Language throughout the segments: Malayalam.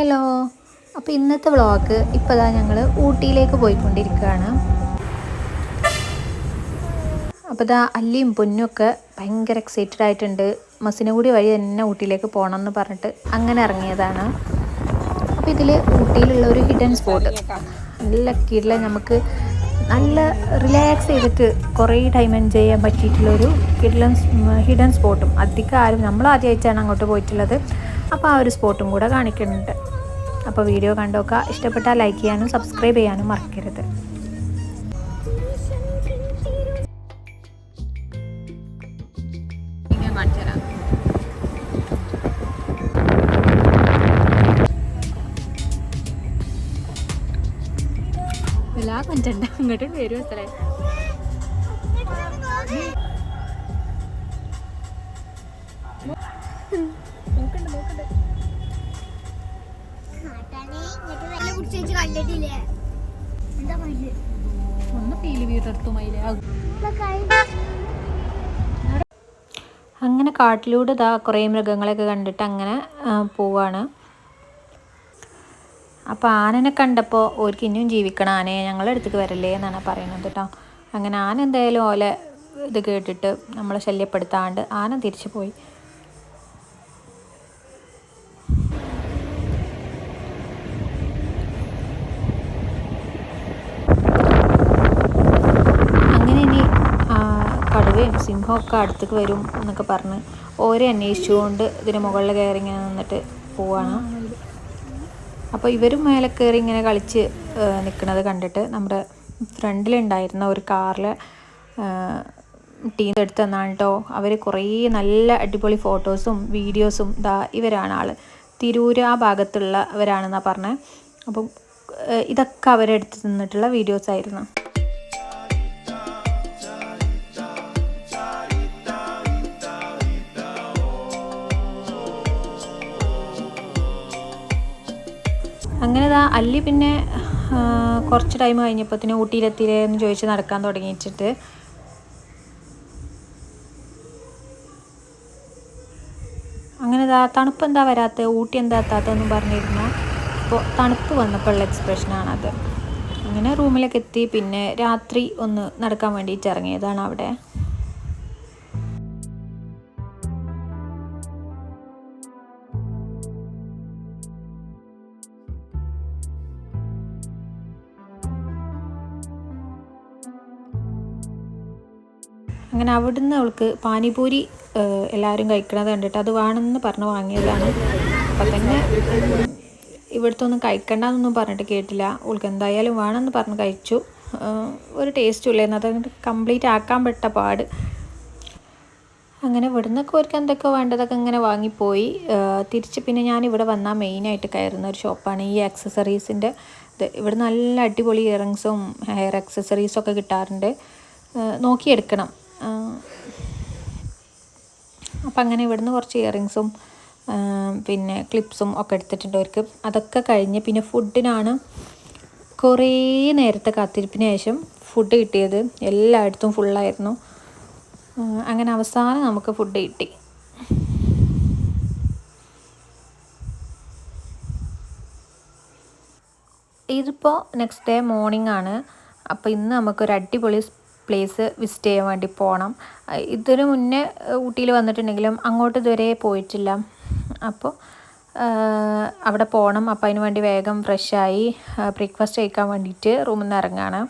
ഹലോ അപ്പോൾ ഇന്നത്തെ വ്ളോഗ് ഇപ്പോൾ ഇതാ ഞങ്ങൾ ഊട്ടിയിലേക്ക് പോയിക്കൊണ്ടിരിക്കുകയാണ്. അപ്പോൾ ഇതാ അല്ലിയും പൊന്നും ഒക്കെ ഭയങ്കര എക്സൈറ്റഡ് ആയിട്ടുണ്ട്. മസിനഗുടി വഴി തന്നെ ഊട്ടിയിലേക്ക് പോകണം എന്ന് പറഞ്ഞിട്ട് അങ്ങനെ ഇറങ്ങിയതാണ്. അപ്പോൾ ഇതിൽ ഊട്ടിയിലുള്ള ഒരു ഹിഡൻ സ്പോട്ട് നല്ല കീഴിൽ നമുക്ക് നല്ല റിലാക്സ് ചെയ്തിട്ട് കുറേ ടൈം എൻജോയ് ചെയ്യാൻ പറ്റിയിട്ടുള്ളൊരു ഹിഡൻ ഹിഡൻ സ്പോട്ടും അധികം ആരും നമ്മൾ ആദ്യമായിട്ടാണ് അങ്ങോട്ട് പോയിട്ടുള്ളത്. അപ്പോൾ ആ ഒരു സ്പോട്ടും കൂടെ കാണിക്കുന്നുണ്ട്. അപ്പോൾ വീഡിയോ കണ്ടോക്കുക ഇഷ്ടപ്പെട്ടാൽ ലൈക്ക് ചെയ്യാനും സബ്സ്ക്രൈബ് ചെയ്യാനും മറക്കരുത്. വരും അങ്ങനെ കാട്ടിലൂടെ ഇതാ കുറേ മൃഗങ്ങളെയൊക്കെ കണ്ടിട്ട് അങ്ങനെ പോവാണ്. അപ്പോൾ ആനനെ കണ്ടപ്പോൾ ഓർക്ക് ഇനിയും ജീവിക്കണം. ആനയെ ഞങ്ങളുടെ അടുത്തേക്ക് വരല്ലേ എന്നാണ് പറയുന്നത് കേട്ടോ. അങ്ങനെ ആന എന്തായാലും ഓലെ ഇത് കേട്ടിട്ട് നമ്മളെ ശല്യപ്പെടുത്താണ്ട് ആന തിരിച്ചു പോയി അങ്ങനെ ഇനി ആ, സിംഹവും അടുത്തേക്ക് വരും എന്നൊക്കെ പറഞ്ഞ് ഓരെ അന്വേഷിച്ചുകൊണ്ട് ഇതിന് മുകളിൽ കയറി ഇങ്ങനെ നിന്നിട്ട് പോവാണ്. അപ്പോൾ ഇവരും മേലെ കയറി ഇങ്ങനെ കളിച്ച് നിൽക്കുന്നത് കണ്ടിട്ട് നമ്മുടെ ഫ്രണ്ടിലുണ്ടായിരുന്ന ഒരു കാറിൽ ടീം എടുത്ത് തന്നാണ് കേട്ടോ അവർ കുറേ നല്ല അടിപൊളി ഫോട്ടോസും വീഡിയോസും ഇതാ ഇവരാണ് ആൾ തിരൂര് ആ ഭാഗത്തുള്ളവരാണെന്നാണ് പറഞ്ഞത് അപ്പം ഇതൊക്കെ അവരെടുത്ത് നിന്നിട്ടുള്ള വീഡിയോസ് ആയിരുന്നു അങ്ങനെ ഇതാ അല്ലി പിന്നെ കുറച്ച് ടൈം കഴിഞ്ഞപ്പോഴത്തേന് ഊട്ടിയിലെത്തിയില്ലേ എന്ന് ചോദിച്ച് നടക്കാൻ തുടങ്ങിയിട്ട് അങ്ങനെ ഇതാ തണുപ്പ് എന്താ വരാത്ത? ഊട്ടി എന്താ എത്താത്തതെന്നും പറഞ്ഞിരുന്നു അപ്പോൾ തണുപ്പ് വന്നപ്പോൾ വന്നപ്പോഴുള്ള എക്സ്പ്രഷനാണത് അങ്ങനെ റൂമിലേക്ക് എത്തി പിന്നെ രാത്രി ഒന്ന് നടക്കാൻ വേണ്ടിയിട്ട് ഇറങ്ങിയതാണ് അവിടെ. അങ്ങനെ അവിടുന്ന് അവൾക്ക് പാനിപൂരി എല്ലാവരും കഴിക്കണത് കണ്ടിട്ട് അത് വേണമെന്ന് പറഞ്ഞ് വാങ്ങിയതാണ്. അപ്പം തന്നെ ഇവിടുത്തെ ഒന്നും കഴിക്കണ്ടെന്നൊന്നും പറഞ്ഞിട്ട് കേട്ടില്ല. അവൾക്ക് എന്തായാലും വേണമെന്ന് പറഞ്ഞ് കഴിച്ചു. ഒരു ടേസ്റ്റും ഇല്ലായിരുന്നു. അതങ്ങോട്ട് കംപ്ലീറ്റ് ആക്കാൻ പെട്ട പാട്. അങ്ങനെ ഇവിടുന്നൊക്കെ അവർക്ക് എന്തൊക്കെ വേണ്ടതൊക്കെ ഇങ്ങനെ വാങ്ങിപ്പോയി. തിരിച്ച് പിന്നെ ഞാൻ ഇവിടെ വന്നാൽ മെയിനായിട്ട് കയറുന്ന ഒരു ഷോപ്പാണ് ഈ ആക്സസറീസിന്റെ ഇത് ഇവിടെ നല്ല അടിപൊളി ഇയറിങ്സും ഹെയർ ആക്സസറീസൊക്കെ കിട്ടാറുണ്ട്. നോക്കിയെടുക്കണം. അപ്പം അങ്ങനെ ഇവിടുന്ന് കുറച്ച് ഇയറിങ്സും പിന്നെ ക്ലിപ്സും ഒക്കെ എടുത്തിട്ടുണ്ട് അവർക്ക്. അതൊക്കെ കഴിഞ്ഞ് പിന്നെ ഫുഡിനാണ് കുറേ നേരത്തെ കാത്തിരിപ്പിന് ശേഷം ഫുഡ് കിട്ടിയത്. എല്ലായിടത്തും ഫുള്ളായിരുന്നു അങ്ങനെ അവസാനം നമുക്ക് ഫുഡ് കിട്ടി. ഇതിപ്പോൾ നെക്സ്റ്റ് ഡേ മോർണിംഗ് ആണ്. അപ്പോൾ ഇന്ന് നമുക്കൊരു അടിപൊളി പ്ലേസ് വിസിറ്റ് ചെയ്യാൻ വേണ്ടി പോകണം ഇതിനു മുന്നേ ഊട്ടിയിൽ വന്നിട്ടുണ്ടെങ്കിലും അങ്ങോട്ട് ഇതുവരെ പോയിട്ടില്ല. അപ്പോൾ അവിടെ പോകണം അപ്പോൾ അതിന് വേണ്ടി വേഗം ഫ്രഷായി ബ്രേക്ക്ഫാസ്റ്റ് കഴിക്കാൻ വേണ്ടിയിട്ട് റൂമിൽ നിന്ന് ഇറങ്ങുകയാണ്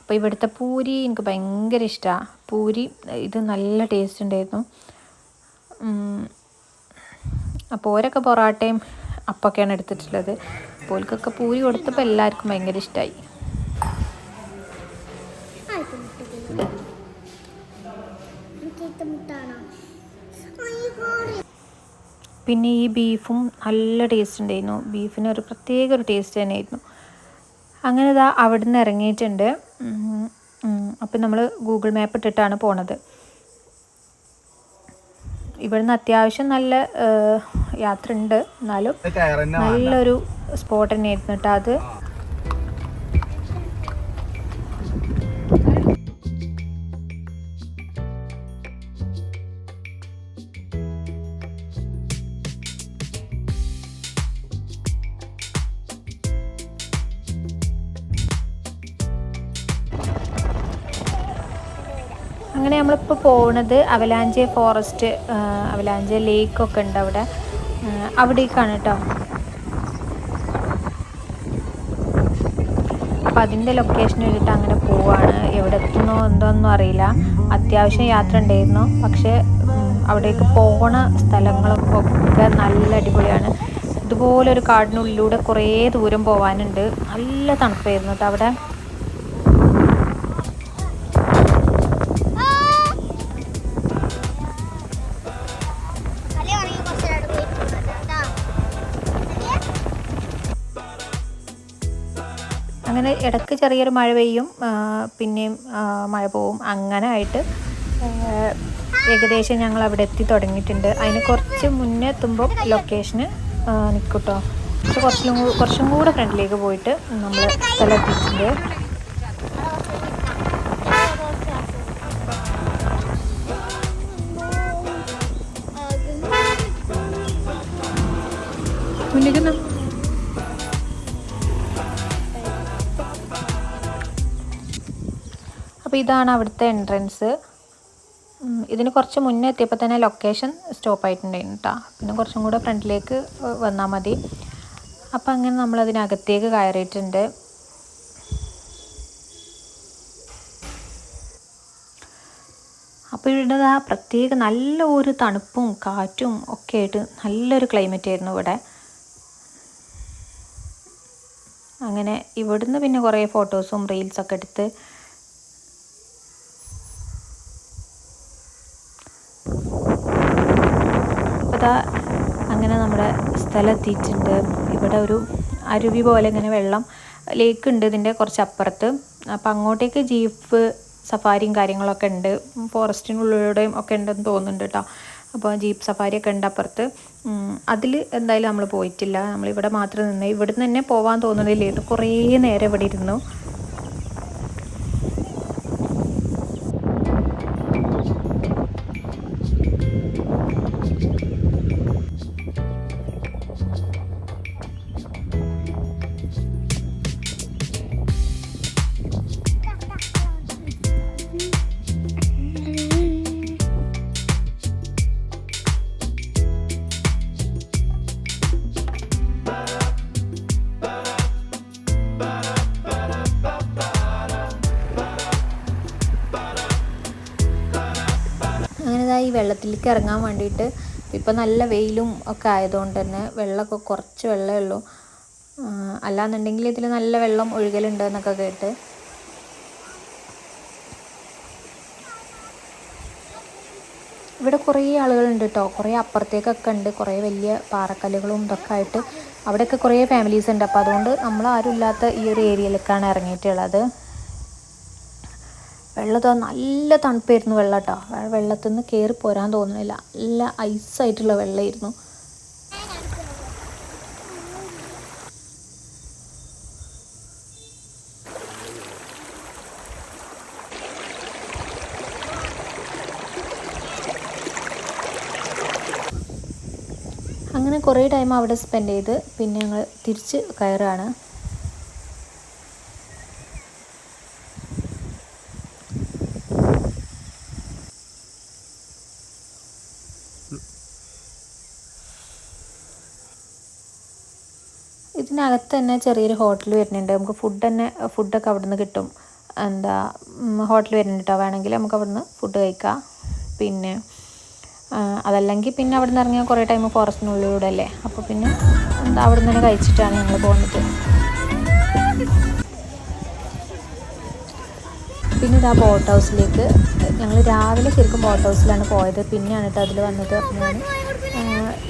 അപ്പോൾ ഇവിടുത്തെ പൂരി എനിക്ക് ഭയങ്കര ഇഷ്ടമാണ് പൂരി ഇത് നല്ല ടേസ്റ്റ് ഉണ്ടായിരുന്നു. അപ്പോൾ ഓരൊക്കെ പൊറാട്ടയും അപ്പൊക്കെയാണ് എടുത്തിട്ടുള്ളത്. അപ്പോൾ ഓൽക്കൊക്കെ പൂരി കൊടുത്തപ്പോൾ എല്ലാവർക്കും ഭയങ്കര ഇഷ്ടമായി പിന്നെ ഈ ബീഫും നല്ല ടേസ്റ്റ് ഉണ്ടായിരുന്നു. ബീഫിന് ഒരു പ്രത്യേക ഒരു ടേസ്റ്റ് തന്നെയായിരുന്നു. അങ്ങനെ ഇതാ അവിടെ നിന്ന് ഇറങ്ങിയിട്ടുണ്ട് അപ്പം നമ്മൾ ഗൂഗിൾ മാപ്പ് ഇട്ടിട്ടാണ് പോണത്. ഇവിടുന്ന് അത്യാവശ്യം നല്ല യാത്ര ഉണ്ട് എന്നാലും നല്ലൊരു സ്പോട്ട് തന്നെയായിരുന്നു കേട്ടോ അത്. നമ്മളിപ്പോൾ പോകുന്നത് അവലാഞ്ചെ ഫോറസ്റ്റ് അവലാഞ്ചെ ലേക്കൊക്കെ ഉണ്ട് അവിടെ. അവിടേക്കാണ് കേട്ടോ അപ്പം അതിന്റെ ലൊക്കേഷൻ വേണ്ടിയിട്ട് അങ്ങനെ പോവാണ്. എവിടെ എത്തുന്നോ എന്തോന്നും അറിയില്ല. അത്യാവശ്യം യാത്ര ഉണ്ടായിരുന്നു. പക്ഷേ അവിടേക്ക് പോണ സ്ഥലങ്ങളൊക്കെ ഒക്കെ നല്ല അടിപൊളിയാണ്. ഇതുപോലൊരു കാടിനുള്ളിലൂടെ കുറേ ദൂരം പോകാനുണ്ട് നല്ല തണുപ്പായിരുന്നു കേട്ടോ അവിടെ. അങ്ങനെ ഇടയ്ക്ക് ചെറിയൊരു മഴ പെയ്യും പിന്നെയും മഴ പോവും. അങ്ങനെ ആയിട്ട് ഏകദേശം ഞങ്ങൾ അവിടെ എത്തി തുടങ്ങിയിട്ടുണ്ട്. അതിന് കുറച്ച് മുന്നേ എത്തുമ്പോൾ ലൊക്കേഷന് നിൽക്കും പക്ഷെ കുറച്ചും കുറച്ചും കൂടെ ഫ്രണ്ടിലേക്ക് പോയിട്ട് നമ്മൾ സ്ഥലം എത്തിയിട്ടുണ്ട്. അപ്പോൾ ഇതാണ് അവിടുത്തെ എൻട്രൻസ് ഇതിന് കുറച്ച് മുന്നേ എത്തിയപ്പോൾ തന്നെ ലൊക്കേഷൻ സ്റ്റോപ്പ് ആയിട്ടുണ്ടായിരുന്നു കേട്ടോ പിന്നെ കുറച്ചും കൂടെ ഫ്രണ്ടിലേക്ക് വന്നാൽ മതി. അപ്പം അങ്ങനെ നമ്മൾ അതിനകത്തേക്ക് കയറിയിട്ടുണ്ട്. അപ്പോൾ ഇവിടെ ആ പ്രത്യേക നല്ല ഒരു തണുപ്പും കാറ്റും ഒക്കെ ആയിട്ട് നല്ലൊരു ക്ലൈമറ്റ് ആയിരുന്നു ഇവിടെ. അങ്ങനെ ഇവിടുന്ന് പിന്നെ കുറേ ഫോട്ടോസും റീൽസൊക്കെ എടുത്ത് അങ്ങനെ നമ്മുടെ സ്ഥലം എത്തിയിട്ടുണ്ട് ഇവിടെ ഒരു അരുവി പോലെ ഇങ്ങനെ വെള്ളം ലേക്ക് ഉണ്ട് ഇതിന്റെ കുറച്ച് അപ്പുറത്ത് അപ്പോൾ അങ്ങോട്ടേക്ക് ജീപ്പ് സഫാരിയും കാര്യങ്ങളൊക്കെ ഉണ്ട്. ഫോറസ്റ്റിനുള്ളിലൂടെയും ഒക്കെ ഉണ്ടെന്ന് തോന്നുന്നുണ്ട് കേട്ടോ അപ്പോൾ ജീപ്പ് സഫാരിയൊക്കെ ഉണ്ട് അപ്പുറത്ത്. അതിൽ എന്തായാലും നമ്മൾ പോയിട്ടില്ല. നമ്മളിവിടെ മാത്രം നിന്ന് ഇവിടുന്ന് തന്നെ പോകാൻ ഇത് കുറേ നേരം ഇവിടെ ഇരുന്നു. വെള്ളത്തിലേക്ക് ഇറങ്ങാൻ വേണ്ടിയിട്ട് ഇപ്പം നല്ല വെയിലും ഒക്കെ ആയതുകൊണ്ട് തന്നെ വെള്ളമൊക്കെ കുറച്ച് വെള്ളമേ ഉള്ളൂ. അല്ലാന്നുണ്ടെങ്കിൽ ഇതിൽ നല്ല വെള്ളം ഒഴുകലുണ്ട് എന്നൊക്കെ കേട്ട്. ഇവിടെ കുറേ ആളുകളുണ്ട് കേട്ടോ കുറേ അപ്പുറത്തേക്കൊക്കെ ഉണ്ട്. കുറേ വലിയ പാറക്കല്ലുകളും ഇതൊക്കെ ആയിട്ട് അവിടെയൊക്കെ കുറേ ഫാമിലീസ് ഉണ്ട്. അപ്പോൾ അതുകൊണ്ട് നമ്മൾ ആരും ഇല്ലാത്ത ഈ ഒരു ഏരിയയിലേക്കാണ് ഇറങ്ങിയിട്ടുള്ളത്. വെള്ളത്തോ നല്ല തണുപ്പായിരുന്നു വെള്ളം കേട്ടോ വെള്ളത്തിൽ നിന്ന് കയറി പോരാൻ തോന്നുന്നില്ല നല്ല ഐസായിട്ടുള്ള വെള്ളമായിരുന്നു അങ്ങനെ കുറേ ടൈം അവിടെ സ്പെൻഡ് ചെയ്ത് പിന്നെ ഞങ്ങൾ തിരിച്ച് കയറുകയാണ്. ഇതിനകത്ത് തന്നെ ചെറിയൊരു ഹോട്ടൽ വരുന്നുണ്ട്. നമുക്ക് ഫുഡ് തന്നെ ഫുഡൊക്കെ അവിടെ നിന്ന് കിട്ടും. എന്താ ഹോട്ടൽ വരുന്നുണ്ട്. കേട്ടോ വേണമെങ്കിൽ നമുക്ക് അവിടെ നിന്ന് ഫുഡ് കഴിക്കാം. പിന്നെ അതല്ലെങ്കിൽ പിന്നെ അവിടെ നിന്ന് ഇറങ്ങിയാൽ കുറേ ടൈം ഫോറസ്റ്റിനുള്ളിലൂടെ അല്ലേ? അപ്പോൾ പിന്നെ എന്താ അവിടെ നിന്ന് തന്നെ കഴിച്ചിട്ടാണ് ഞങ്ങൾ പോകുന്നത്. പിന്നെ ഇതാ ബോട്ട് ഹൗസിലേക്ക് ഞങ്ങൾ രാവിലെ ശരിക്കും ബോട്ട് ഹൗസിലാണ് പോയത്. പിന്നെയാണ് കേട്ടോ അതിൽ വന്നത്.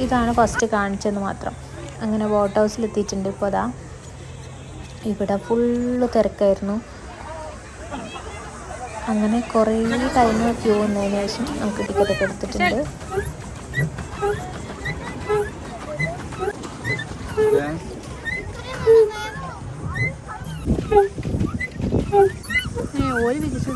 ഇതാണ് ഫസ്റ്റ് കാണിച്ചതെന്ന് മാത്രം. അങ്ങനെ ബോട്ട് ഹൗസിൽ എത്തിയിട്ടുണ്ട് ഇപ്പോൾ അതാ ഇവിടെ ഫുള്ള് തിരക്കായിരുന്നു. അങ്ങനെ കുറേ ടൈം ക്യൂ വന്നതിന് ശേഷം നമുക്ക് ടിക്കറ്റ് ഒക്കെ എടുത്തിട്ടുണ്ട്. ഒരു വിജിറ്റ്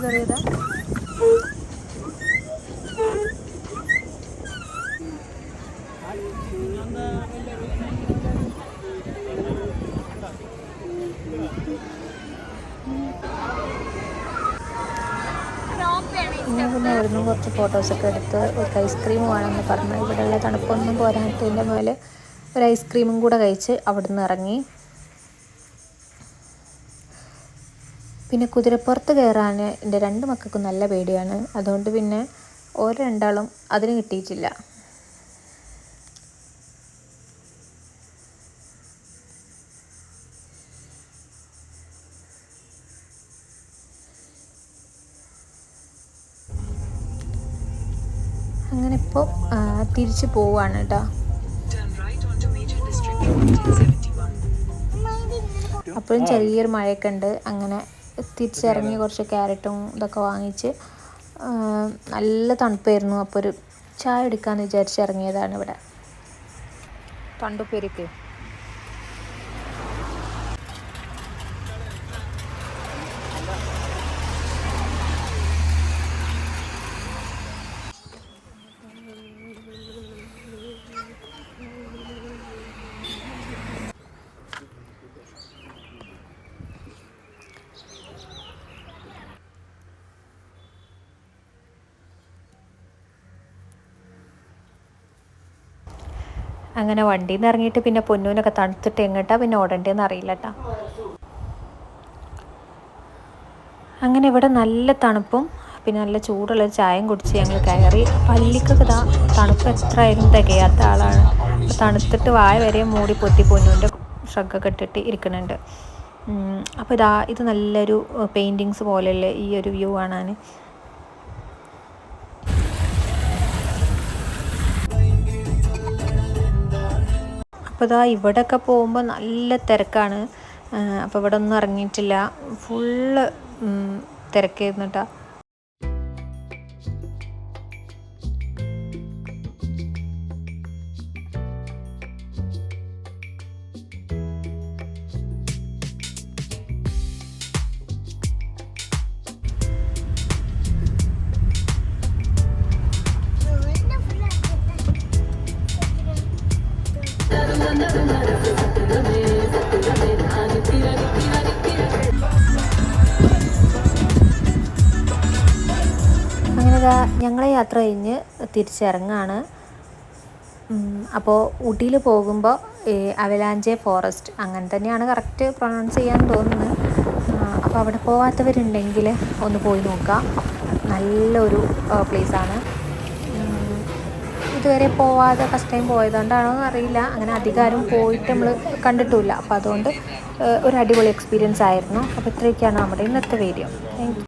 ഫോട്ടോസൊക്കെ എടുത്ത് ഒരു ഐസ്ക്രീം വേണമെന്ന് പറഞ്ഞു. ഇവിടെയുള്ള തണുപ്പൊന്നും പോരാത്തതിന്റെ മേലെ ഒരു ഐസ്ക്രീമും കൂടെ കഴിച്ച് അവിടുന്ന് ഇറങ്ങി. പിന്നെ കുതിരപ്പുറത്ത് കയറാൻ എന്റെ രണ്ട് മക്കൾക്കും നല്ല പേടിയാണ്. അതുകൊണ്ട് പിന്നെ ഓരോ രണ്ടാളും അതിന് കിട്ടിയിട്ടില്ല. അങ്ങനെ ഇപ്പോൾ തിരിച്ച് പോവാണ് കേട്ടോ Turn right onto Major District Road 71. അപ്പോഴും ചെറിയൊരു മഴയൊക്കെ ഉണ്ട് അങ്ങനെ തിരിച്ചിറങ്ങി കുറച്ച് ക്യാരറ്റും ഇതൊക്കെ വാങ്ങിച്ച് നല്ല തണുപ്പായിരുന്നു. അപ്പോൾ ഒരു ചായ എടുക്കാമെന്ന് വിചാരിച്ച് ഇറങ്ങിയതാണ് ഇവിടെ. തണ്ടുപ്പേരിക്ക്? അങ്ങനെ വണ്ടിയിൽ നിന്ന് ഇറങ്ങിയിട്ട് പിന്നെ പൊന്നൂനൊക്കെ തണുത്തിട്ട് എങ്ങോട്ടാ പിന്നെ ഓടണ്ടേന്ന് അറിയില്ല കേട്ടോ അങ്ങനെ ഇവിടെ നല്ല തണുപ്പും പിന്നെ നല്ല ചൂടുള്ള ചായയും കുടിച്ച് ഞങ്ങൾ കയറി. പള്ളിക്കൊക്കെ ഇതാ തണുപ്പ് എത്ര ആയിരുന്നു തികയാത്ത ആളാണ്. തണുത്തിട്ട് വായ വരെ മൂടി പൊത്തി പൊന്നൂന്റെ ഷർട്ടൊക്കെ ഇട്ടിട്ട് ഇരിക്കുന്നുണ്ട്. അപ്പോൾ ഇതാ ഇത് നല്ലൊരു പെയിന്റിങ്സ് പോലെയുള്ള ഈ ഒരു വ്യൂ കാണാൻ അപ്പോൾ ഇതാ ഇവിടെയൊക്കെ പോകുമ്പോൾ നല്ല തിരക്കാണ്. അപ്പോൾ ഇവിടെ ഒന്നും ഇറങ്ങിയിട്ടില്ല. ഫുള്ള് തിരക്കായിരുന്നു കേട്ടോ യാത്ര കഴിഞ്ഞ് തിരിച്ചിറങ്ങാണ്. അപ്പോൾ ഊട്ടിയിൽ പോകുമ്പോൾ അവലാഞ്ചെ ഫോറസ്റ്റ് അങ്ങനെ തന്നെയാണ് കറക്റ്റ് പ്രൊണൗൺസ് ചെയ്യാൻ തോന്നുന്നത്. അപ്പോൾ അവിടെ പോവാത്തവരുണ്ടെങ്കിൽ ഒന്ന് പോയി നോക്കാം. നല്ലൊരു പ്ലേസാണ്. ഇതുവരെ പോവാതെ ഫസ്റ്റ് ടൈം പോയതുകൊണ്ടാണോ അറിയില്ല അങ്ങനെ അധികാരം പോയിട്ട് നമ്മൾ കണ്ടിട്ടില്ല അപ്പോൾ അതുകൊണ്ട് ഒരു അടിപൊളി എക്സ്പീരിയൻസ് ആയിരുന്നു. അപ്പോൾ ഇത്രയൊക്കെയാണ് നമ്മുടെ ഇന്നത്തെ വീഡിയോ. താങ്ക്